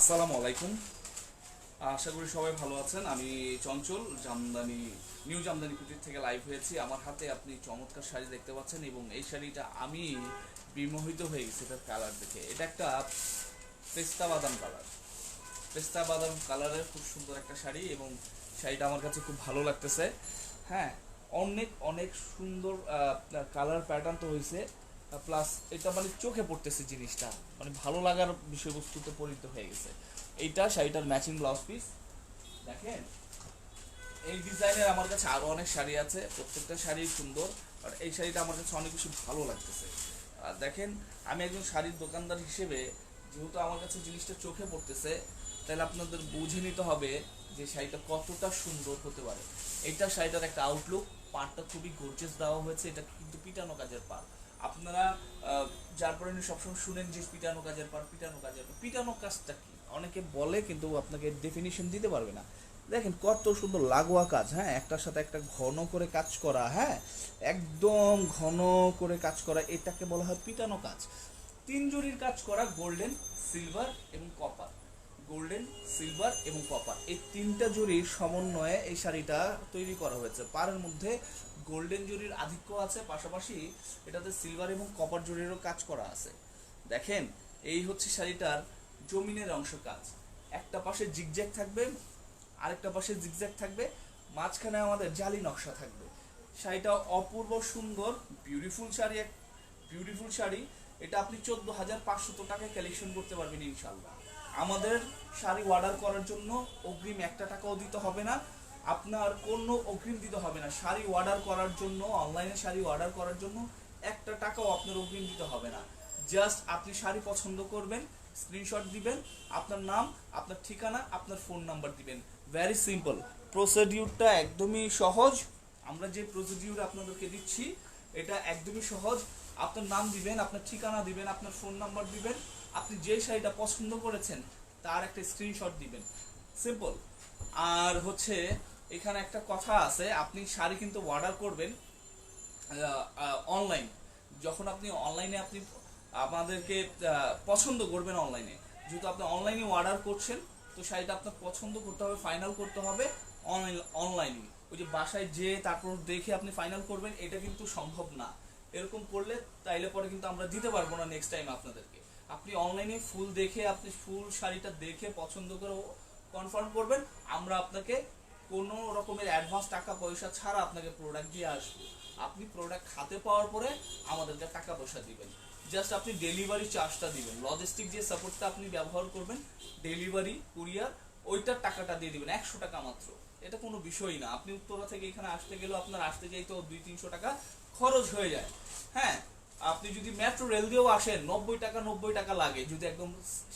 আসসালামু আলাইকুম। আশা করি সবাই ভালো আছেন। আমি চঞ্চল, জামদানি, নিউ জামদানি কুটির থেকে লাইভ হয়েছি। আমার হাতে আপনি চমৎকার শাড়ি দেখতে পাচ্ছেন এবং এই শাড়িটা আমি বিমোহিত হয়ে গেছি এটার কালার দেখে। এটা একটা পেস্তা বাদাম কালার পেস্তা বাদাম কালারের খুব সুন্দর একটা শাড়ি এবং শাড়িটা আমার কাছে খুব ভালো লাগতেছে। হ্যাঁ অনেক অনেক সুন্দর কালার প্যাটার্ন তো হয়েছে প্লাস এটা মানে চোখে পড়তেছে জিনিসটা। মানে ভালো লাগার বিষয়বস্তুতে পরিণত হয়ে গেছে। এইটা, শাড়িটার ম্যাচিং ব্লাউজ পিস দেখেন, এই ডিজাইনের আমার কাছে আরও অনেক শাড়ি আছে, প্রত্যেকটা শাড়ি সুন্দর, আর এই শাড়িটা আমার কাছে অনেক বেশি ভালো লাগতেছে। আর দেখেন, আমি একজন শাড়ির দোকানদার হিসেবে, যেহেতু আমার কাছে জিনিসটা চোখে পড়তেছে, তাহলে আপনাদের বুঝে নিতে হবে যে শাড়িটা কতটা সুন্দর হতে পারে। এইটা শাড়িটার একটা আউটলুক পাটটা খুবই গর্জেস দেওয়া হয়েছে, এটা কিন্তু পিটানো কাজের পার আপনারা যার পরে সবসময় শুনেন যে পিটানো কাজের পার পিটানো কাজের পার, পিটানো কাজটা কি? অনেকে বলে কিন্তু আপনাকে ডেফিনিশন দিতে পারবে না। দেখেন কত সুন্দর লাগোয়া কাজ হ্যাঁ? একটার সাথে একটা ঘন করে কাজ করা হ্যাঁ? একদম ঘন করে কাজ করা, এটাকে বলা হয় পিটানো কাজ। তিন জরির কাজ করা, গোল্ডেন, সিলভার এবং কপার। গোল্ডেন, সিলভার এবং কপার। এই তিনটা জরির সমন্বয়ে এই শাড়িটা তৈরি করা হয়েছে। পাড়ের মধ্যে গোল্ডেন জুরির আধিক্য আছে, পাশাপাশি এটাতে সিলভার এবং কপার জরিরও কাজ করা আছে। দেখেন, এই হচ্ছে শাড়িটার জমিনের অংশ কাজ। একটা পাশে জিগজ্যাগ থাকবে, আরেকটা পাশে জিগজ্যাগ থাকবে, মাঝখানে আমাদের জালি নকশা থাকবে। শাড়িটা অপূর্ব সুন্দর বিউটিফুল শাড়ি এক বিউটিফুল শাড়ি। এটা আপনি চোদ্দ হাজার পাঁচশত টাকায় কালেকশন করতে পারবেন ইনশাল্লাহ আমাদের শাড়ি অর্ডার করার জন্য অগ্রিম একটা টাকাও দিতে হবে না। আপনার কোনো অগ্রিম দিতে হবে না। শাড়ি অর্ডার করার জন্য অনলাইনে শাড়ি অর্ডার করার জন্য একটা টাকাও আপনার অগ্রিম দিতে হবে না। জাস্ট আপনি শাড়ি পছন্দ করবেন স্ক্রিনশট দিবেন, আপনার নাম, আপনার ঠিকানা, আপনার ফোন নাম্বার দিবেন। ভেরি সিম্পল প্রসিডিউরটা একদমই সহজ। আমরা যে প্রসিডিউর আপনাদেরকে দিচ্ছি, এটা একদমই সহজ। আপনার নাম দিবেন, আপনার ঠিকানা দিবেন, আপনার ফোন নাম্বার দিবেন। আপনি যে শাড়িটা পছন্দ করেছেন, তার একটা স্ক্রিনশট দিবেন। সিম্পল আর হচ্ছে এখানে একটা কথা আছে, আপনি শাড়ি কিন্তু অর্ডার করবেন অনলাইন যখন আপনি অনলাইনে আপনি আমাদেরকে পছন্দ করবেন অনলাইনে যেহেতু আপনি অনলাইনে অর্ডার করছেন, তো শাড়িটা আপনার পছন্দ করতে হবে ফাইনাল করতে হবে অনলাইন অনলাইনে ওই যে বাসায় যেয়ে তারপর দেখে আপনি ফাইনাল করবেন, এটা কিন্তু সম্ভব না। এরকম করলে তাইলে পরে কিন্তু আমরা দিতে পারব না নেক্সট টাইম আপনাদেরকে। আপনি অনলাইনে ফুল দেখে, আপনি ফুল শাড়িটা দেখে পছন্দ করে কনফার্ম করবেন, আমরা আপনাকে কোনো রকমের অ্যাডভান্স টাকা পয়সা ছাড়া আপনাকে প্রোডাক্ট দিয়ে আসবে। আপনি প্রোডাক্ট হাতে পাওয়ার পরে আমাদেরকে টাকা পয়সা দিবেন। জাস্ট আপনি ডেলিভারি চার্জটা দিবেন। লজিস্টিক যে সাপোর্টটা আপনি ব্যবহার করবেন ডেলিভারি কুরিয়ার ওইটার টাকাটা দিয়ে দিবেন, একশো টাকা মাত্র। এটা কোনো বিষয় না। আপনি উত্তরা থেকে এখানে আসতে গেলেও আপনার আসতে যাইতেও দুই তিনশো টাকা খরচ হয়ে যায়। হ্যাঁ আপনি যদি মেট্রো রেল দিয়েও আসেন, নব্বই টাকা নব্বই টাকা লাগে। যদি একদম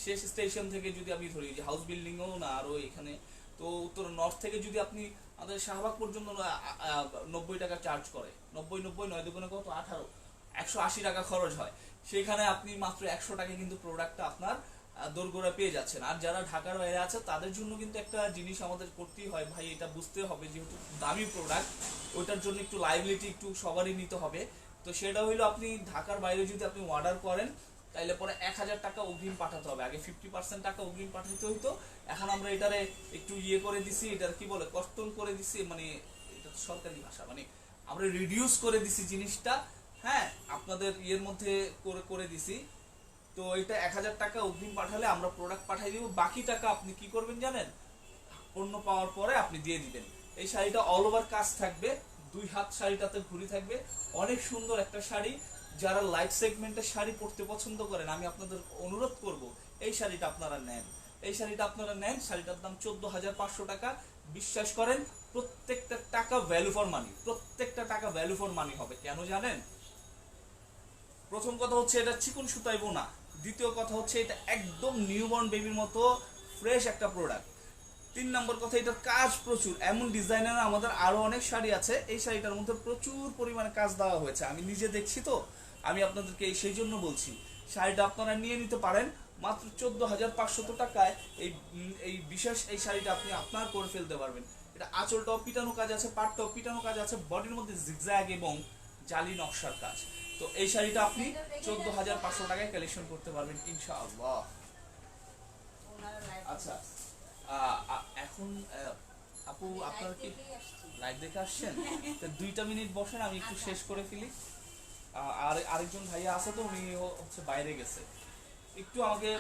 শেষ স্টেশন থেকে যদি আমি ধরি যে হাউস বিল্ডিংও না আরও এখানে তো উত্তর নর্থ থেকে যদি আপনি আমাদের শাহবাগ পর্যন্ত নব্বই টাকা চার্জ করে। নব্বই নব্বই, নয় দুগুণে কত? আঠারো। একশো আশি টাকা খরচ হয়। সেখানে আপনি মাত্র একশো টাকায় কিন্তু প্রোডাক্টটা আপনার দোরগোড়া পেয়ে যাচ্ছেন। আর যারা ঢাকার বাইরে আছে, তাদের জন্য কিন্তু একটা জিনিস আমাদের করতেই হয়। ভাই, এটা বুঝতে হবে যেহেতু দামি প্রোডাক্ট ওইটার জন্য একটু লাইবিলিটি একটু সবারই নিতে হবে। তো সেটা হইল আপনি ঢাকার বাইরে যদি আপনি অর্ডার করেন তাইলে পরে এক হাজার টাকা অগ্রিম পাঠাতে হবে। আগে ফিফটি পার্সেন্ট টাকা অগ্রিম পাঠাতে হইতো। এখন আমরা এটারে একটু ইয়ে করে দিছি, এটার কি বলে, কর্তন করে দিছি মানে এটা সরকারি ভাষা মানে আমরা রিডিউস করে দিছি জিনিসটা হ্যাঁ আপনাদের ইয়ের মধ্যে করে করে দিছি। তো এটা এক হাজার টাকা অগ্রিম পাঠালে আমরা প্রোডাক্ট পাঠিয়ে দিব। বাকি টাকা আপনি কি করবেন জানেন? পণ্য পাওয়ার পরে আপনি দিয়ে দিবেন। এই শাড়িটা অল ওভার কাজ থাকবে। দুই হাত শাড়িটাতে ঘুরি থাকবে। অনেক সুন্দর একটা শাড়ি। যারা লাইট সেগমেন্টের শাড়ি পরতে পছন্দ করেন, আমি আপনাদের অনুরোধ করব, এই শাড়িটা আপনারা নেন। এই শাড়িটা আপনারা নেন, শাড়িটার দাম চোদ্দ হাজার পাঁচশো টাকা। বিশ্বাস করেন, প্রত্যেকটা টাকা ভ্যালু ফর মানি প্রত্যেকটা টাকা ভ্যালু ফর মানি হবে। কেন জানেন? প্রথম কথা হচ্ছে এটা চিকন সুতাই বোনা। দ্বিতীয় কথা হচ্ছে এটা একদম নিউবর্ন বেবির মতো ফ্রেশ একটা প্রোডাক্ট তিন নম্বর কথা, এটার কাজ প্রচুর। এমন ডিজাইনার আমাদের আরও অনেক শাড়ি আছে, এই শাড়িটার মধ্যে প্রচুর পরিমাণে কাজ দেওয়া হয়েছে। আমি নিজে দেখছি তো আমি আপনাদেরকে সেই জন্য বলছি শাড়িটা আপনারা নিয়ে নিতে পারেন মাত্র চোদ্দ হাজার পাঁচশত টাকায় এই এই বিশেষ এই শাড়িটা আপনি আপনার করে ফেলতে পারবেন। এটা আঁচলটাও পিটানো কাজ আছে পাটটাও পিটানো কাজ আছে বডির মধ্যে জিগজ্যাগ এবং জালি নকশার কাজ। তো এই শাড়িটা আপনি চোদ্দ হাজার পাঁচশো টাকায় কালেকশন করতে পারবেন ইনশাআল্লাহ। আচ্ছা আহ, এখন আপু আপনার কি লাইভ দেখে আসছেন? তো দুইটা মিনিট বসেন আমি একটু শেষ করে ফেলি। আর, আরেকজন ভাইয়া আছে তো, উনি হচ্ছে বাইরে গেছে। একটু আমাকে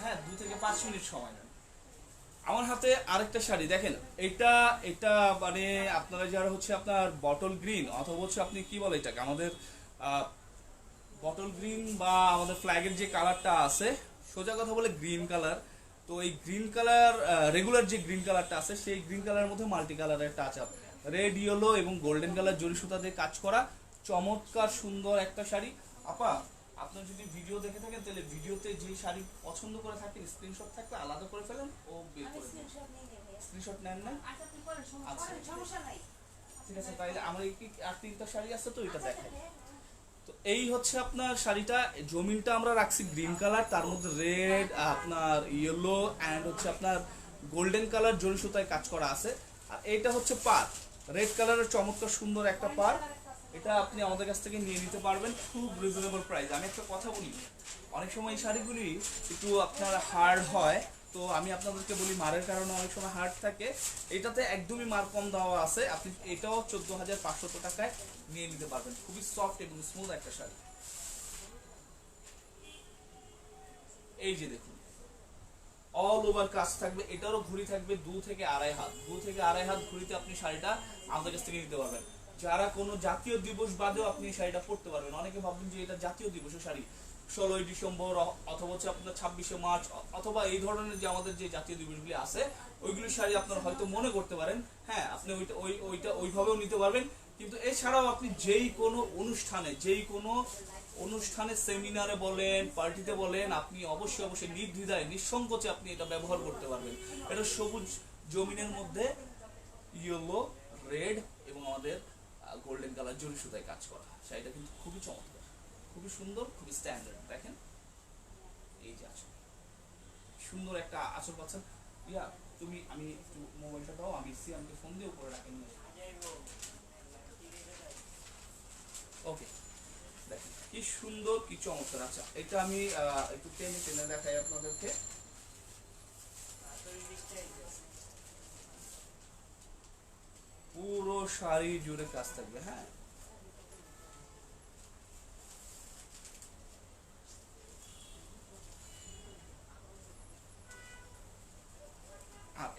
হ্যাঁ দু থেকে পাঁচ মিনিট সময় নেন আমার হাতে আরেকটা শাড়ি, দেখেন, এটা এটা মানে আপনারা যারা হচ্ছে আপনার বটল গ্রিন অথবা হচ্ছে আপনি কি বলে এটাকে, আমাদের বটল গ্রিন বা আমাদের ফ্ল্যাগের যে কালারটা আছে, সোজা কথা বলে গ্রিন কালার তো এই গ্রিন কালার রেগুলার যে গ্রিন কালারটা আছে, সেই গ্রিন কালারের মধ্যে মাল্টি কালারের টাচ আপ রেড ইয়েলো এবং গোল্ডেন কালার জরি সুতা দিয়ে কাজ করা চমৎকার সুন্দর একটা শাড়ি। আপা আপনার যদি ভিডিও দেখে থাকেন তাহলে ভিডিওতে যে শাড়ি পছন্দ করে থাকেন স্ক্রিনশট থাকলে আলাদা করে ফেলেন ও বের করে দিন স্ক্রিনশট নেন না? আচ্ছা। ঠিক আছে। তাইলে আমার এই কি আর তিনটা শাড়ি আছে তো এটা দেখেন তো এই হচ্ছে আপনার শাড়িটা জমিনটা আমরা রাখছি গ্রিন কালার তার মধ্যে রেড আপনার ইয়েলো অ্যান্ড হচ্ছে আপনার গোল্ডেন কালার জরি সুতায় কাজ করা আছে। আর এটা হচ্ছে পার রেড কালারের চমৎকার সুন্দর একটা পার এটা আপনি আমাদের কাছ থেকে নিয়ে নিতে পারবেন খুব রিজনেবল প্রাইস আমি একটা কথা বলি, অনেক সময় এই শাড়িগুলি একটু আপনার হার্ড হয়, তো আমি আপনাদেরকে বলি মারের কারণে অনেক সময় হার্ড থাকে। এটাতে একদমই মার কম দেওয়া আছে, আপনি এটাও চোদ্দ হাজার পাঁচশত টাকায় নিয়ে নিতে পারবেন। খুবই সফট এবং স্মুথ একটা শাড়ি। এই যে দেখুন অল ওভার কাজ থাকবে, এটারও ঘুড়ি থাকবে দু থেকে আড়াই হাত। দু থেকে আড়াই হাত ঘুড়িতে আপনি শাড়িটা আমাদের কাছ থেকে নিতে পারবেন। যারা কোনো জাতীয় দিবস বাদেও আপনি এই শাড়িটা পরতে পারবেন। অনেকে ভাববেন যে এটা জাতীয় দিবসের শাড়ি। ষোলোই ডিসেম্বর অথবা হচ্ছে আপনার ছাব্বিশে মার্চ অথবা এই ধরনের যে আমাদের যে জাতীয় দিবসগুলি আছে, ওইগুলি শাড়ি আপনার হয়তো মনে করতে পারেন। হ্যাঁ আপনি ওইটা, ওই, ওইটা ওইভাবেও নিতে পারবেন। কিন্তু এছাড়াও আপনি যেই কোনো অনুষ্ঠানে, যেই কোনো অনুষ্ঠানে সেমিনারে বলেন, পার্টিতে বলেন, আপনি অবশ্যই অবশ্যই নির্দ্বিধায় নিঃসংকোচে আপনি এটা ব্যবহার করতে পারবেন। এটা সবুজ জমিনের মধ্যে ইয়েলো, রেড এবং আমাদের গোল্ডেন কালার জরি সুতায় কাজ করা। শাড়িটা কিন্তু খুবই চমৎকার। খুবই সুন্দর, খুবই স্ট্যান্ডার্ড দেখেন? এই যে আসল সুন্দর একটা আসল পাচ্ছেন। ইয়া, তুমি, আমি একটু মোবাইলটা দাও, আমি সিয়ামকে ফোন দিয়ে উপরে রাখেন ওকে দেখেন, কি সুন্দর, কি চমৎকার। আচ্ছা এটা আমি একটু টেনে টেনে দেখাই আপনাদেরকে। পুরো শাড়ি জুড়ে কাজ থাকবে হ্যাঁ?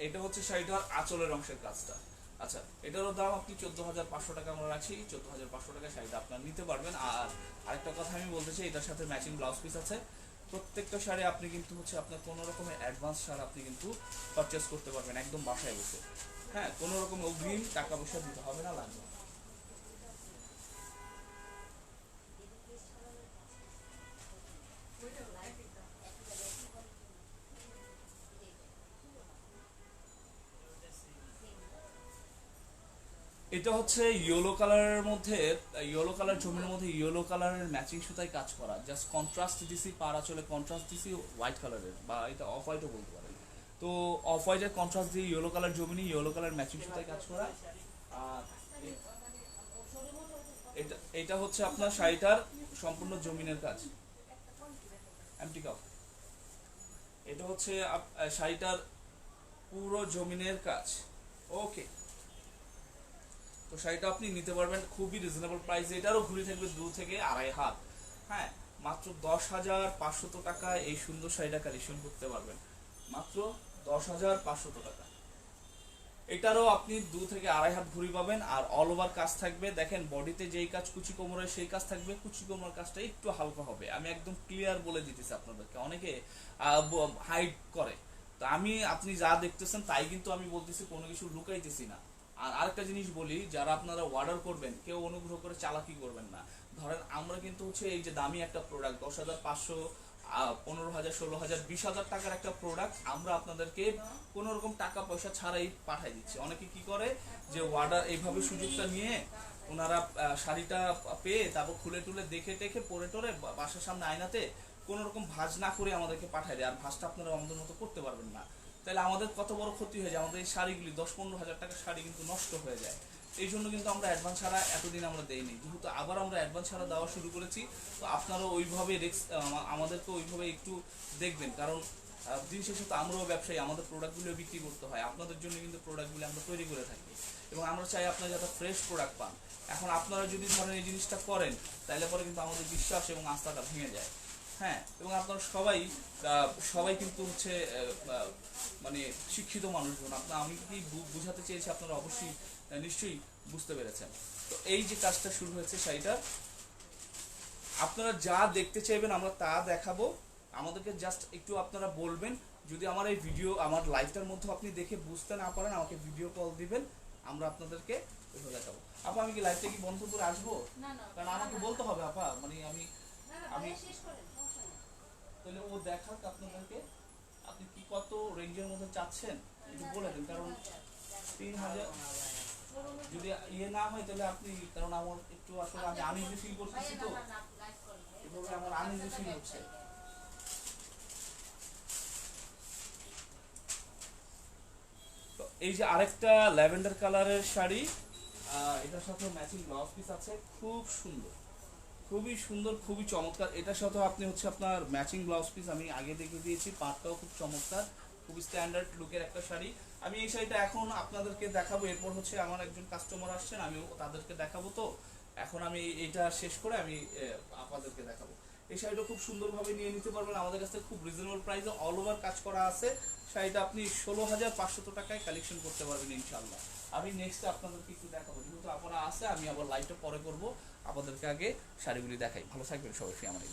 এটা হচ্ছে শাড়িটার আঁচলের অংশের কাজটা। আচ্ছা এটারও দাম আপনি চোদ্দ হাজার পাঁচশো টাকা আমরা রাখছি। চোদ্দ হাজার পাঁচশো টাকা শাড়িটা আপনার নিতে পারবেন। আর আরেকটা কথা আমি বলতে চাই, এটার সাথে ম্যাচিং ব্লাউজ পিস আছে। প্রত্যেকটা সারে আপনি কিন্তু হচ্ছে আপনার কোনো রকমের অ্যাডভান্স শাড়ি আপনি কিন্তু পারচেস করতে পারবেন, একদম বাসায় বসে। হ্যাঁ কোনো রকম অগ্রিম টাকা পয়সা দিতে হবে না, লাগবে এটা হচ্ছে ইয়েলো কালারের মধ্যে ইয়েলো কালার জমির মধ্যে ইয়েলো কালারের ম্যাচিং সুতায় কাজ করা। জাস্ট কন্ট্রাস্ট দিছি পার চলে কন্ট্রাস্ট দিছি হোয়াইট কালারের বা এটা অফ হোয়াইটও বলতে পারেন। তো অফ হোয়াইটের কন্ট্রাস্ট দিয়ে ইয়েলো কালার জমিনি ইয়েলো কালার ম্যাচিং সুতায় কাজ করা। আর এটা এটা হচ্ছে আপনার শাড়িটার সম্পূর্ণ জমিনের কাজ। এমটি কাপ এটা হচ্ছে শাড়িটার পুরো জমিনের কাজ। ওকে তো শাড়িটা আপনি নিতে পারবেন খুবই রিজনেবল প্রাইস এটারও ঘুরে থাকবে দু থেকে আড়াই হাত। হ্যাঁ মাত্র দশ হাজার পাঁচশত টাকায় এই সুন্দর শাড়িটা কালেকশন করতে পারবেন। মাত্র দশ হাজার পাঁচশত টাকা। এটারও আপনি দু থেকে আড়াই হাত ঘুরি পাবেন আর অল ওভার কাজ থাকবে। দেখেন বডিতে যেই কাজ কুচি কোমরের সেই কাজ থাকবে। কুচি কোমর কাজটা একটু হালকা হবে। আমি একদম ক্লিয়ার বলে দিতেছি আপনাদেরকে। অনেকে হাইড করে। তো আমি, আপনি যা দেখতেছেন তাই কিন্তু আমি বলতেছি, কোনো কিছু লুকাইতেছি না। আর আরেকটা জিনিস বলি, যারা আপনারা অর্ডার করবেন, কেউ অনুগ্রহ করে চালাকি করবেন না। ধরেন আমরা কিন্তু হচ্ছে এই যে দামি একটা প্রোডাক্ট দশ হাজার পাঁচশো পনেরো হাজার, ষোলো হাজার, বিশ হাজার টাকার একটা প্রোডাক্ট আমরা আপনাদেরকে কোনো রকম টাকা পয়সা ছাড়াই পাঠাই দিচ্ছি। অনেকে কি করে যে অর্ডার এইভাবে সুযোগটা নিয়ে ওনারা শাড়িটা পেয়ে তারপর খুলে টুলে দেখে টেখে পরে টরে বাসার সামনে আয়নাতে কোনো রকম ভাঁজ না করে আমাদেরকে পাঠায় দেয়। আর ভাজটা আপনারা আমাদের মতো করতে পারবেন না। তাহলে আমাদের কত বড় ক্ষতি হয়ে যায়? আমাদের এই শাড়িগুলি, দশ পনেরো হাজার টাকার শাড়ি কিন্তু নষ্ট হয়ে যায়। এই জন্য কিন্তু আমরা অ্যাডভান্স ছাড়া এতদিন আমরা দেইনি। যেহেতু আবার আমরা অ্যাডভান্স ছাড়া দেওয়া শুরু করেছি, তো আপনারাও ওইভাবে রিক্স আমাদেরকে ওইভাবে একটু দেখবেন। কারণ দিন শেষে তো আমরাও ব্যবসায়ী, আমাদের প্রোডাক্টগুলো বিক্রি করতে হয়। আপনাদের জন্য কিন্তু প্রোডাক্টগুলো আমরা তৈরি করে থাকি। এবং আমরা চাই আপনারা যাতে ফ্রেশ প্রোডাক্ট পান। এখন আপনারা যদি ধরেন এই জিনিসটা করেন, তাহলে পরে কিন্তু আমাদের বিশ্বাস এবং আস্থাটা ভেঙে যায়। হ্যাঁ এবং আপনারা সবাই আহ, সবাই কিন্তু হচ্ছে মানে শিক্ষিত মানুষজন। আপনার আমি কি বুঝাতে চেয়েছি আপনারা অবশ্যই নিশ্চয়ই বুঝতে পেরেছেন। তো এই যে কাজটা শুরু হয়েছে সেইটা আপনারা যা দেখতে চাইবেন আমরা তা দেখাবো। আমাদেরকে জাস্ট একটু আপনারা বলবেন যদি আমার এই ভিডিও আমার লাইভটার মধ্যে আপনি দেখে বুঝতে না পারেন আমাকে ভিডিও কল দিবেন আমরা আপনাদেরকে ওইভাবে দেখাবো। আপা আমি কি লাইভটা কি বন্ধ করে আসব? কারণ আমাকে বলতে হবে আপা মানে আমি আমি- ভাইয়া শেষ করেন সমস্যা নেই। তাহলে ও দেখাক আপনাদেরকে। আপনি কি কত রেঞ্জের মধ্যে চাচ্ছেন? একটু বলে দেন, কারণ তিন হাজার যদি ইয়ে না হয় তাহলে আপনি কারণ আমার একটু আসলে আমি আনইজি ফিল করতেছি তো। এভাবে আমার আনইজি ফিল হচ্ছে। এই যে আরেকটা ল্যাভেন্ডার কালারের শাড়ি এটার সাথে ম্যাচিং ব্লাউজ পিস আছে, খুব সুন্দর। খুবই সুন্দর, খুবই চমৎকার। এটার সাথে আপনি হচ্ছে আপনার ম্যাচিং ব্লাউজ পিস আমি আগে দেখে দিয়েছি, পাটটাও খুব চমৎকার, খুবই স্ট্যান্ডার্ড লুকের একটা শাড়ি। আমি এই শাড়িটা এখন আপনাদেরকে দেখাবো, এরপর হচ্ছে আমার একজন কাস্টমার আসছেন আমি তাদেরকে দেখাবো তো। এখন আমি এটা শেষ করে আমি আপনাদেরকে দেখাবো। এই শাড়িটা খুব সুন্দরভাবে নিয়ে নিতে পারবেন, আমাদের কাছে খুব রিজনেবল প্রাইসে অল ওভার কাজ করা আছে। শাড়িটা আপনি ষোলো হাজার পাঁচশত টাকায় কালেকশন করতে পারবেন ইনশাল্লাহ আমি নেক্সট আপনাদেরকে একটু দেখাবো, যেহেতু আপনারা আছে, আমি আবার লাইভটা পরে করব। আপনাদেরকে আগে শাড়িগুলি দেখাই। ভালো থাকবেন সবাই আমার